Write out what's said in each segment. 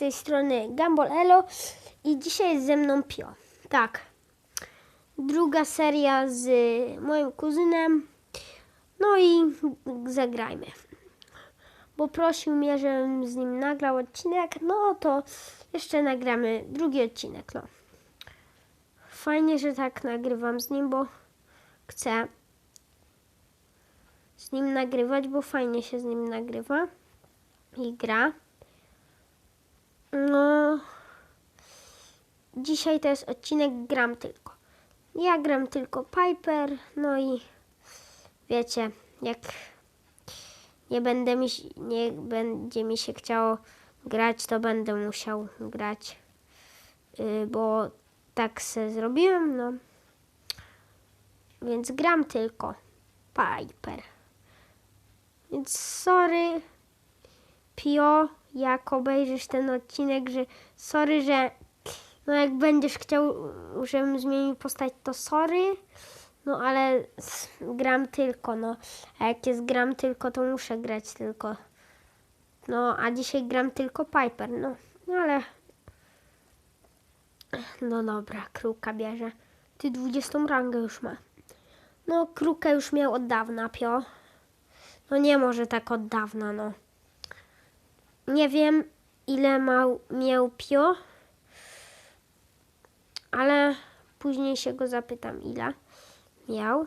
tej strony Gumball Elo i dzisiaj jest ze mną Pio. Tak. Druga seria z moim kuzynem. No i zagrajmy. Bo prosił mnie, żebym z nim nagrał odcinek, no to jeszcze nagramy drugi odcinek, no. Fajnie, że tak nagrywam z nim, bo chcę z nim nagrywać, bo fajnie się z nim nagrywa i gra. No, dzisiaj to jest odcinek gram tylko. Ja gram tylko Piper, no i wiecie, jak nie będę mi, nie będzie mi się chciało grać, to będę musiał grać, yy, bo tak se zrobiłem, no. Więc gram tylko Piper. Więc sorry, Pio, jak obejrzysz ten odcinek, że sorry, że no jak będziesz chciał, żebym zmienił postać, to sorry. No ale gram tylko, no. A jak jest gram tylko, to muszę grać tylko. No, a dzisiaj gram tylko Piper, no. No ale... No dobra, Kruka bierze. Ty 20 rangę już ma. No, Krukę już miał od dawna, Pio. No nie może tak od dawna, no. Nie wiem, ile mał, miał Pio, ale później się go zapytam, ile miał.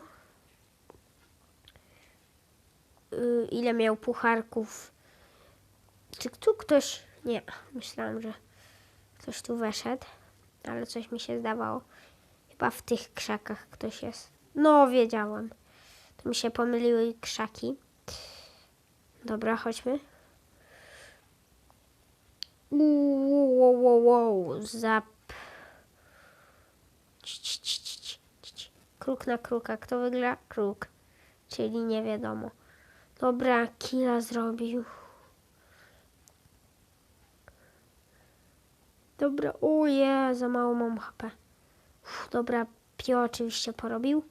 Y, ile miał pucharków. Czy tu ktoś... Nie, myślałam, że ktoś tu weszedł, ale coś mi się zdawało. Chyba w tych krzakach ktoś jest. No, wiedziałam. To mi się pomyliły krzaki. Dobra, chodźmy. Uuu, wow, wow, wow, zap. Kruk na kruka. Kto wygra? Kruk. Czyli nie wiadomo. Dobra, killa zrobił. Dobra, uje, za mało mam HP. Uff, dobra, Pio oczywiście porobił.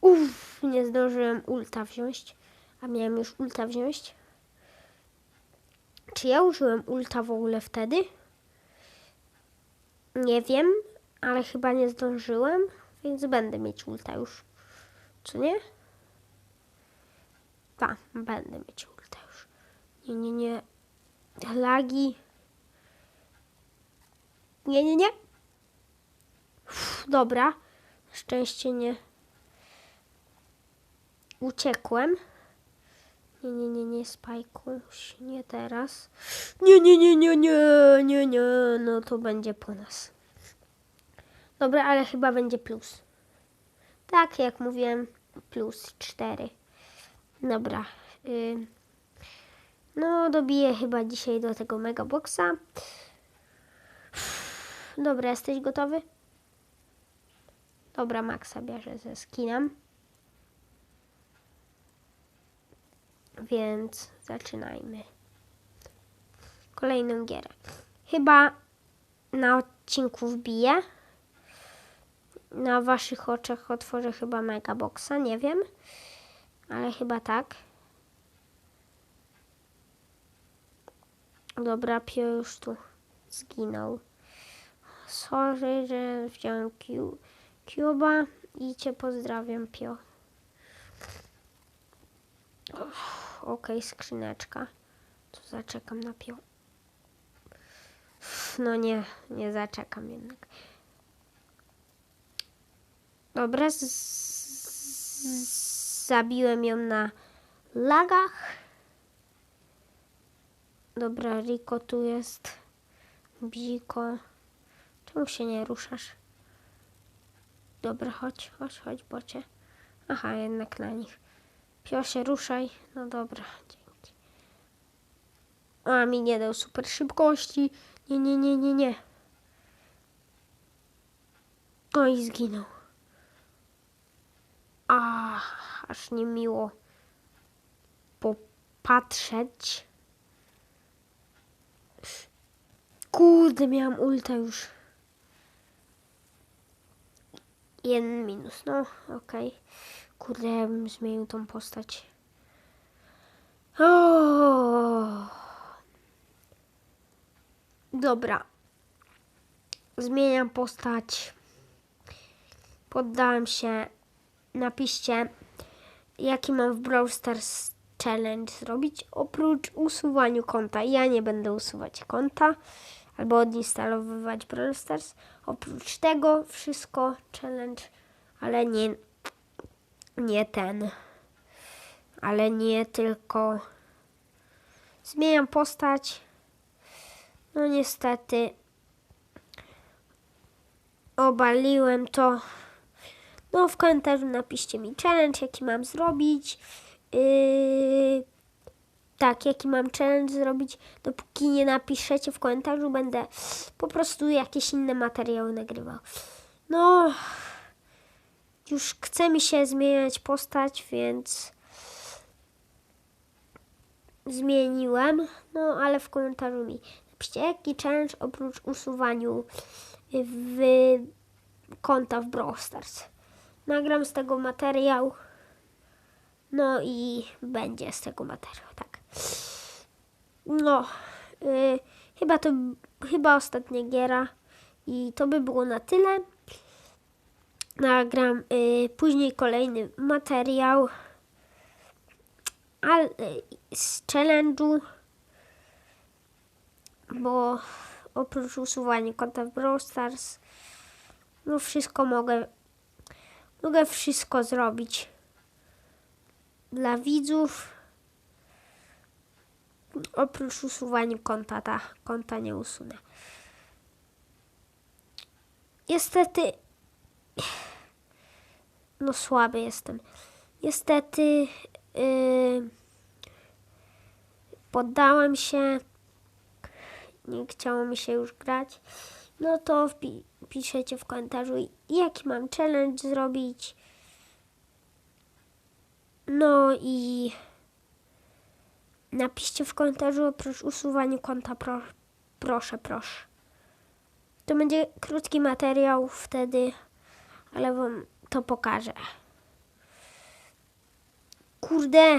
Uff, nie zdążyłem ulta wziąć. A miałem już ulta wziąć. Czy ja użyłem ulta w ogóle wtedy? Nie wiem, ale chyba nie zdążyłem, więc będę mieć ulta już. Co nie? Tak, będę mieć ulta już. Nie, nie, nie. Lagi. Nie, nie, nie. Dobra. Szczęście nie. Uciekłem. Nie, nie, nie, nie, Spajkuś, nie teraz. Nie, nie, nie, nie, nie, nie, nie, no to będzie po nas. Dobra, ale chyba będzie plus. Tak, jak mówiłem, plus 4. Dobra. Y, no, dobiję chyba dzisiaj do tego megaboxa. Dobra, jesteś gotowy? Dobra, Maxa bierze ze skinem. Więc zaczynajmy. Kolejną gierę. Chyba na odcinku wbiję. Na waszych oczach otworzę chyba megaboxa, nie wiem. Ale chyba tak. Dobra, Pio już tu zginął. Sorry, że wziąłem Cuba i cię pozdrawiam, Pio. Okej, skrzyneczka. To zaczekam na Pio. No nie, nie zaczekam jednak. Dobra, z- z- zabiłem ją na lagach. Dobra, Riko tu jest. Bziko. Czemu się nie ruszasz? Dobra, chodź, chodź, chodź, bocie. Aha, jednak na nich. Pio się ruszaj. No dobra, dzięki. A, mi nie dał super szybkości. Nie, nie, nie, nie, nie. No i zginął. A, aż niemiło popatrzeć. Kurde, miałam ulta już. Jeden minus, no okej. Kurde, ja bym zmienił tą postać. O! Dobra. Zmieniam postać. Poddałem się. Napiszcie, jaki mam w Brawl Stars challenge zrobić, oprócz usuwaniu konta. Ja nie będę usuwać konta albo odinstalowywać Brawl Stars. Oprócz tego wszystko challenge, ale nie, nie ten. Ale nie tylko. Zmieniam postać. No niestety obaliłem to. No w komentarzu napiszcie mi challenge, jaki mam zrobić. Yy, tak, jaki mam challenge zrobić. Dopóki nie napiszecie w komentarzu, będę po prostu jakieś inne materiały nagrywał. No, już chce mi się zmieniać postać, więc zmieniłem. No, ale w komentarzu mi napiszcie, jaki challenge oprócz usuwaniu w konta w Brawl Stars. Nagram z tego materiał. No i będzie z tego materiał, tak. No, y, chyba to chyba ostatnia giera i to by było na tyle. Nagram y, później kolejny materiał al, y, z challenge'u, bo oprócz usuwania konta w Brawl Stars, no wszystko mogę, mogę wszystko zrobić dla widzów. Oprócz usuwania konta, ta konta nie usunę. Niestety, no słaby jestem. Niestety, yy, poddałem się. Nie chciało mi się już grać. No to wpi- piszecie w komentarzu, jaki mam challenge zrobić. No i napiszcie w komentarzu oprócz usuwania konta, pro, proszę, proszę. To będzie krótki materiał wtedy, ale wam to pokażę. Kurde!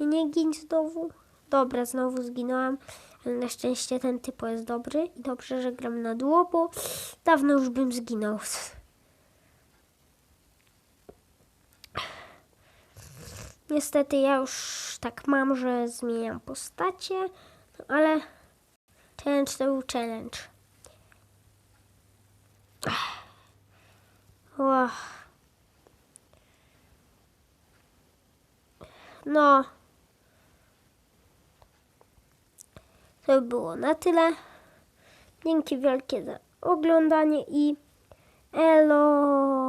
Nie, nie gin znowu. Dobra, znowu zginąłem, ale na szczęście ten typo jest dobry i dobrze, że gram na duo, bo dawno już bym zginął. Niestety ja już tak mam, że zmieniam postacie, no ale challenge to był challenge. Ła. No. To by było na tyle. Dzięki wielkie za oglądanie i elo.